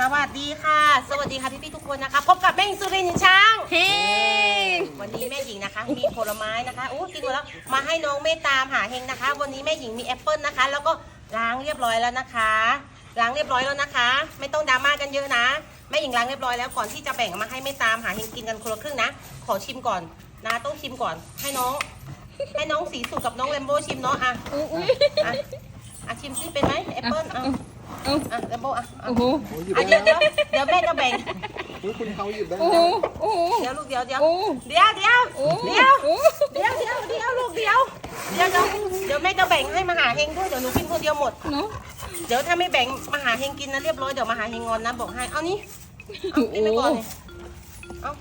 สวัสดีค่ะ สวัสดีค่ะพี่ๆทุกคนนะคะพบกับแม่หญิงสุรินทร์ช้างเฮ้วันนี้แม่หญิงนะคะ มีผลไม้นะคะโอ้กินหมดแล้วมาให้น้องเมตตามหาเฮงนะคะ วันนี้แม่หญิงมีแอปเปิลนะคะ แล้วก็ล้างเรียบร้อยแล้วนะคะล้างเรียบร้อยแล้วนะคะ ไม่ต้องดราม่ากันเยอะนะแม่หญิงล้างเรียบร้อยแล้วก่อนที่จะแบ่งมาให้เมตตามหาเฮงกินกันคนละครึ่งนะ ขอชิมก่อนนะต้องชิมก่อนให้น้อง ให้น้องสีสุกกับน้องแรมโบ้ชิมเนาะอะอุ้ยอะอะชิมซิเป็นไหมแอปเปิลอะ เอาอะแรมโบ้อะอะโอ้โหโอ้ยหยิบอะได้เดี๋ยวเดี๋ยวเดี๋ยวแม่จะแบ่งอุ๊ยคุณเขาหยิบได้โอ้โหโอ้โหเดี๋ยวลูกเดี๋ยวเดี๋ยวโอ้เดี๋ยวเดี๋ยวโอ้เดี๋ยวโอ้เดี๋ยวเดี๋ยวเดี๋ยวลูกเดี๋ยวเดี๋ยวเดี๋ยวเดี๋ยวแม่จะแบ่งให้มหาเฮงด้วยเดี๋ยวหนูกินคนเดียวหมด เนาะเดี๋ยวถ้าไม่แบ่งมหาเฮงกินนะเรียบร้อยเดี๋ยวมหาเฮงงอนนะบอกให้เอานี่เอากินไปก่อนเลยเอา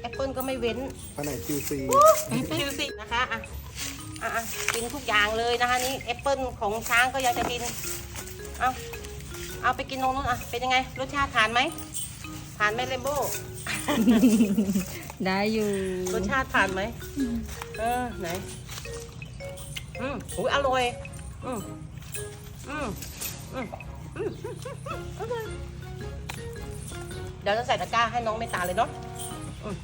แอปเปิลก็ไม่เว้นอันไหน QC คิวสินะคะอะอะอะกินทุกอย่างเลยนะคะนี่แอปเปิลของช้างก็ยังจะกิน เอา เอาไปกินตรงนู้นอะ เป็นยังไง รสชาติทานไหมทานไหมเลมโบ้ ได้อยู่รสชาติผ่านไหม เออ ไหน อืมอุ้ยอร่อย อืมอืมอืมอืมอร่อยเดี๋ยวจะใส่ตะกร้าให้น้องเมตตาเลยเนาะอืม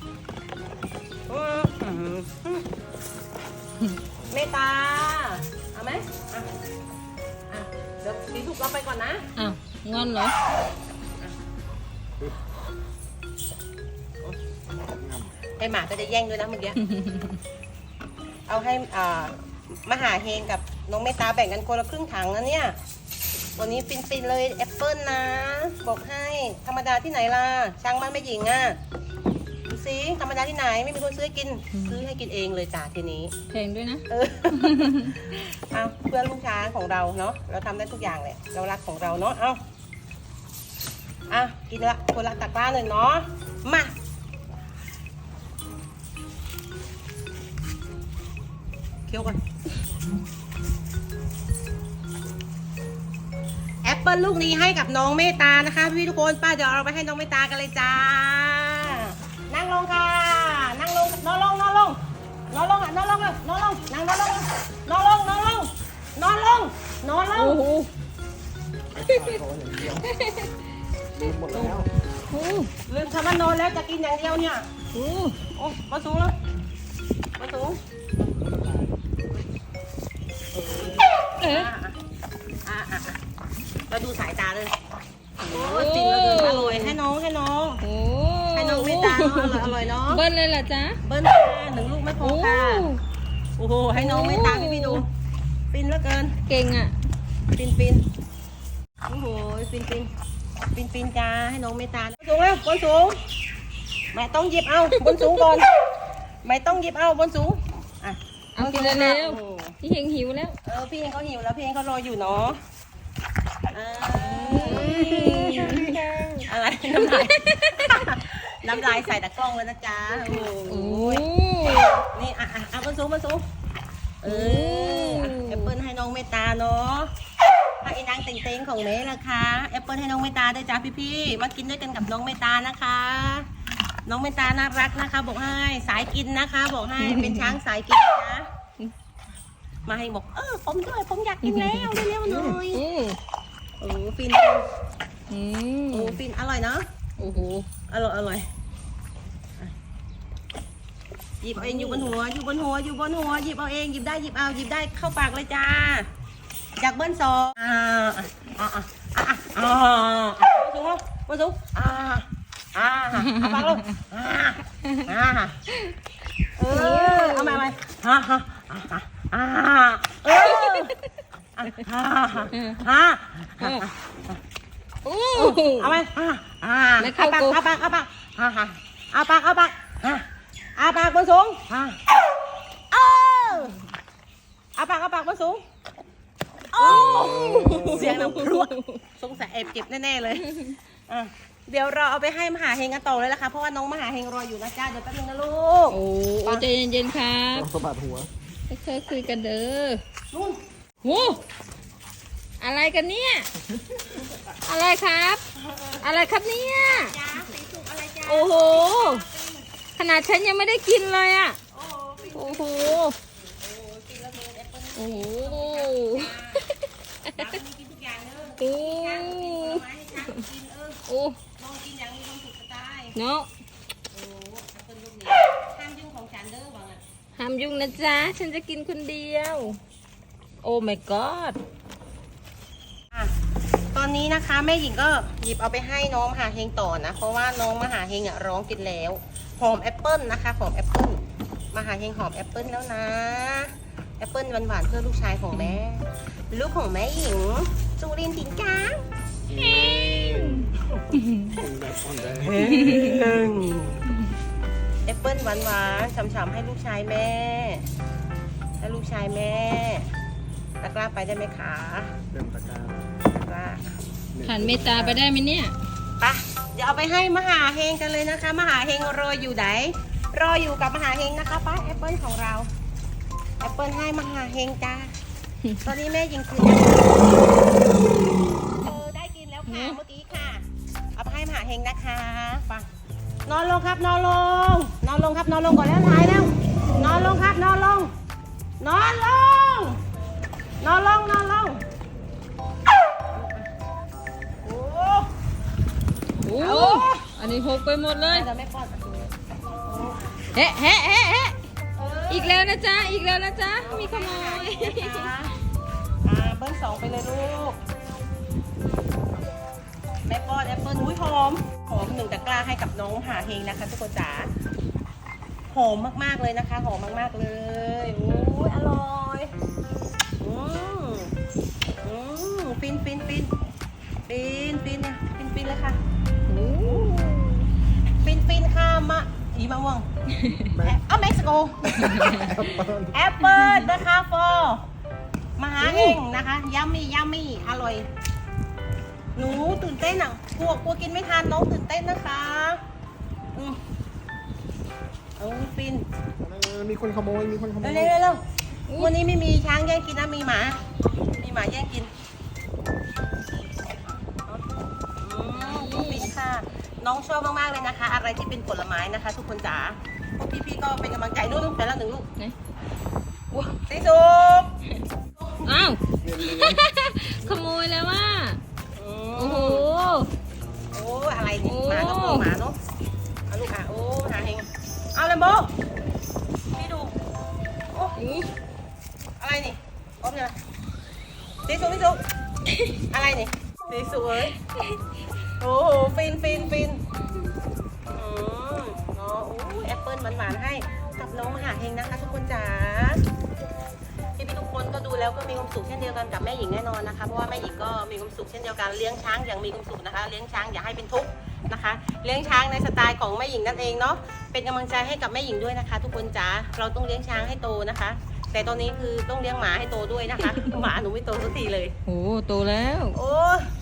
อืมอืมอืมเมตตา เอาไหมอะอะ เดี๋ยวสีสุกเราไปก่อนนะอ้าวงอนเหรอ ไอหมาก็จะแย่งด้วยนะเมื่อกี้ เอาให้อ่ามหาเฮงกับน้องเมตตาแบ่งกันคนละครึ่งถังนะเนี่ยวันนี้ฟินๆเลยแอปเปิลนะ บอกให้ธรรมดาที่ไหนล่ะ ช่างมันไม่หญิงอะดู สิธรรมดาที่ไหนไม่มีคนซื้อให้กิน ซื้อให้กินเองเลยจ้าทีนี้แพงด้วยนะ เออเอาเพื่อนลูกช้างของเราเนาะเราทำได้ทุกอย่างแหละเรารักของเราเนาะเอาอะกินละคนละตะกร้าหนึ่งเนาะมาเคี้ยวกันแอปเปิลลูกนี้ให้กับน้องเมตตานะคะ พี่ทุกคนป้าเดี๋ยวเอาไปให้น้องเมตตากันเลยจ้า นอนลง นอนลง โอ้โหไอ้ขาเขาอย่างเดียวลืมหมดแล้วโอ้โหลืมคำว่านอนแล้วจะกินอย่างเดียวเนี่ย โอ้โอ้มาสูงแล้วมาสูงเอ๊ะอะอะอะอะเราดูสายตาเลยโอ้ยจริงเลยอร่อยให้น้องให้น้อง โอ้ให้น้องไม่ตาเนาะอร่อยอร่อยเนาะ เบิ้ลเลยเหรอจ๊ะ เบิ้ลค่ะหนึ่งลูกไม่พอโอ้ค่ะ โอ้โห ให้น้องไม่ตาพี่พี่ดู ฟินเหลือเกิน เก่งอะ ฟินฟินโอ้โห ฟินฟินฟินฟินจ้าให้น้องไม่ตาสูงแล้วบนสูงแม่ต้องหยิบเอาบนสูงก่อนไม่ต้องหยิบเอาบนสูงอะเอากินเร็วโอ้โหๆพี่เฮงหิวแล้ว เออพี่เองเขาหิวแล้วพี่เองเขารออยู่เนาะอ่าอะไรน้ำลายน้ำลายใส่ตะกล้องแล้วนะจ๊ะโอ้โอ้โหนี่อะอะอะบนสูงบนสูง เอออะแอปเปิลให้น้องเมตตาเนาะให้ไอ้นางเต็งๆของเมย์นะคะแอปเปิลให้น้องเมตตาด้วยจ้าพี่ๆมากินด้วยกันกับน้องเมตตานะคะ น้องเมตตาน่ารักนะคะ บอกให้สายกินนะคะ บอกให้เป็นช้างสายกินนะมาให้บอกเออผมด้วยผมอยากกินแล้วเร็วๆหน่อยโอ้โอ้ฟินอืมโอ้ฟินอร่อยเนาะโอ้โหอร่อยอร่อยอะ หยิบเอาเองอยู่บนหัว อยู่บนหัว อยู่บนหัว หยิบเอาเอง หยิบได้ หยิบเอา หยิบได้ เข้าปากเลยจ้า อยากเบิ้ลสองอ่าอ่าอ่าอ่าอ่าอ่าบนสูงบนสูงอ่าอ่าเอาปากลงอ่าอ่าเออเอามาเอามาฮ่าฮ่าอ่าอ่าเอออ่าฮ่าฮ่าฮ่าโอ้เอาไปอ่าอ่าไม่เอาเข้าปากเอาปากเอาปากอ่าฮะเอาปากเอาปาก ปากบนสูงอ่าเออเอาปากเอาปากบนสูงโอ้เสียงน้ำพรวดสงสัยแอบเก็บแน่ๆเลยอะเดี๋ยวเราเอาไปให้มหาเฮงกันต่อเลยละค่ะเพราะว่าน้องมหาเฮงรออยู่นะจ้าเดี๋ยวแป๊บนึงนะลูก โอ้โอ้ใจเย็นๆครับต้องสะบัดหัวค่อยๆคุยกันเด้อนู่นโหอะไรกันเนี่ย อะไรครับ อะไรครับเนี่ย จ้าสีสุกอะไรจ้า โอ้โหข นาดฉันยังไม่ได้กินเลยอะ โอ้โห โอ้โหโอ้กินแล้วเลยแอปเปิ้ลโอ้โหจ้าวันนี้กินทุกอย่างเลยโอ้ผลไม้ให้ช้างกินเออโอ้ลองกินอย่างมีความสุขจะตายเนาะโอ้แอปเปิ้ลลูกนี้ห้ามยุ่งของฉันเด้อบังอะห้ามยุ่งนะจ๊ะ ฉันจะกินคนเดียว โอ้ my god อะตอนนี้นะคะแม่หญิงก็หยิบเอาไปให้น้องมหาเฮงต่อนะ เพราะว่าน้องมหาเฮงอะร้องกินแล้ว หอมแอปเปิ้ลนะคะ หอมแอปเปิ้ลมหาเฮงหอมแอปเปิ้ลแล้วนะแอปเปิ้ลหวานๆเพื่อลูกชายของแม่ ลูกของแม่หญิงจูรินตินกาคนแบบอ่อนแรงแอปเปิ้ลหวานๆฉ่ำๆให้ลูกชายแม่ให้ลูกชายแม่ตะกร้าไปได้ไหมคะเริ่มตะกร้าตะกร้าผ่านเมตตาไปได้ไหมเนี่ยไปะ เดี๋ยวเอาไปให้มหาเฮงกันเลยนะคะ มหาเฮงรออยู่ไหน รออยู่กับมหาเฮงนะคะป้าแอปเปิลของเรา แอปเปิลให้มหาเฮงจ้า ตอนนี้แม่ยิงคืนเออได้กินแล้วค่ะเมื่อกี้ค่ะ เอาไปให้มหาเฮงนะคะฟังนอนลงครับนอนลง นอนลงครับนอนลงก่อนแล้วถ่ายแล้ว นอนลงครับนอนลง นอนลง นอนลงนอนลง อ้อันนี้หกไปหมดเลยเดี๋ยวไม่ปลอดประเฮ้เฮ้เฮ้เฮ้อีกแล้วนะจ๊ะ อีกแล้วนะจ๊ะ มีขโมยอ่าเบิ้ลสองไปเลยลูก แม่ป้อนแอปเปิ้ลอุ้ยหอม หอมหนึ่งตะกร้าให้กับน้องหาเฮงนะคะทุกคนจ๋า หอมมากๆเลยนะคะ หอมมากๆเลยโอ้ มะม่วงแม่เอาเม็กซิโกแอปเปิ้ลแอปเปิลนะคะโฟมหาเฮงนะคะยัมมี่ยัมมี่อร่อย หนูตื่นเต้นอะกลัวกลัวกินไม่ทันน้องตื่นเต้นนะคะอืมเอาฟินเออมีคนขโมยมีคนขโมเร็ยวเร็วเร็ววันนี้ไม่มีช้างแย่งกินนะมีหมา มีหมาแย่งกิน น้องชอบมากๆเลยนะคะ อะไรที่เป็นผลไม้นะคะ ทุกคนจ๋าพวกพี่ๆก็เป็นกำลังใจนู่นๆไปแล้วหนึ่งลูกไหน ว้าสีสุกอ้าวเรียนเรียนขโมยแล้วว่า โอ้โห โอ้อะไรเนี่ยโอ้หมาก็มองหมาเนาะเอาลูกอะโอ้หาเฮงเอาเลยโบพี่ดูโอ้อะไรนี่พร้อมยังสีสุกสีสุกอะไรนี่สีสุกเอ้ย โอ้โหฟินฟินฟินอืมเนาะโอ้แอปเปิ้ลหวานๆให้กับน้องมหาเฮงนะคะทุกคนจ๋าพี่พี่ๆทุกคนก็ดูแล้วก็มีความสุขเช่นเดียวกันกับแม่หญิงแน่นอนนะคะเพราะว่าแม่หญิงก็มีความสุขเช่นเดียวกันเลี้ยงช้างอย่างมีความสุขนะคะ เลี้ยงช้างอย่าให้เป็นทุกข์นะคะ เลี้ยงช้างในสไตล์ของแม่หญิงนั่นเองเนาะเป็นกำลังใจให้กับแม่หญิงด้วยนะคะ ทุกคนจ๋าเราต้องเลี้ยงช้างให้โตนะคะ แต่ตอนนี้คือต้องเลี้ยงหมาให้โตด้วยนะคะ หมาหนูไม่โตสักทีเลย โอ้โตแล้ว โอ้ยเอาไป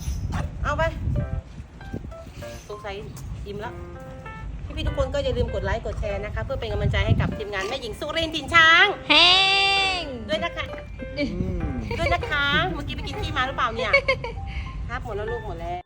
สงสัยอิ่มแล้วพี่พี่ๆทุกคนก็อย่าลืมกดไลค์กดแชร์นะคะ เพื่อเป็นกำลังใจให้กับทีมงานแม่หญิงสุรินทร์ถิ่นช้าง แห้งด้วยนะคะอืมด้วยนะคะ เมื่อกี้ไปกินขี้มาหรือเปล่าเนี่ย ครับหมดแล้วลูกหมดแล้ว